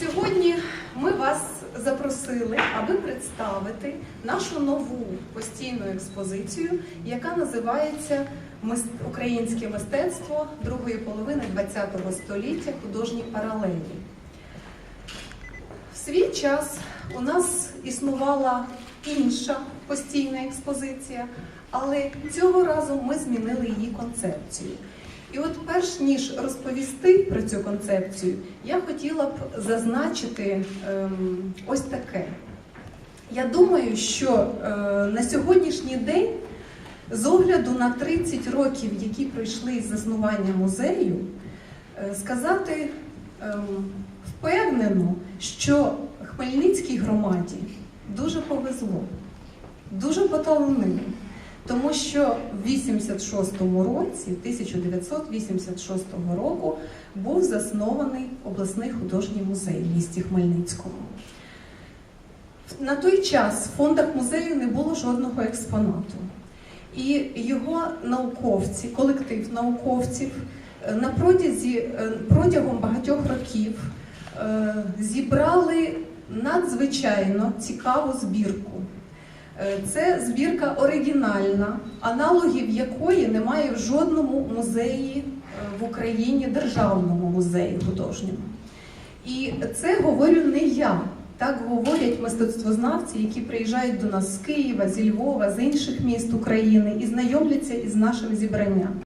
Сьогодні ми вас запросили, аби представити нашу нову постійну експозицію, яка називається Українське мистецтво другої половини ХХ століття художні паралелі. В свій час у нас існувала інша постійна експозиція, але цього разу ми змінили її концепцію. І от перш ніж розповісти про цю концепцію, я хотіла б зазначити ем, ось таке. Я думаю, що е, на сьогоднішній день, з огляду на 30 років, які пройшли з заснування музею, е, сказати ем, впевнено, що Хмельницькій громаді дуже повезло, дуже поталанило. Тому що в 86-му році, 1986 року, був заснований обласний художній музей в місті Хмельницькому. На той час в фондах музею не було жодного експонату. І його науковці, колектив науковців е, на протязі, е, протягом багатьох років е, зібрали надзвичайно цікаву збірку. Е, Це збірка оригінальна, аналогів якої немає в жодному музеї е, в Україні, державному музеї художньому. І це говорю не я. Так говорять мистецтвознавці, які приїжджають до нас з Києва, зі Львова, з інших міст України і знайомляться із нашим зібранням.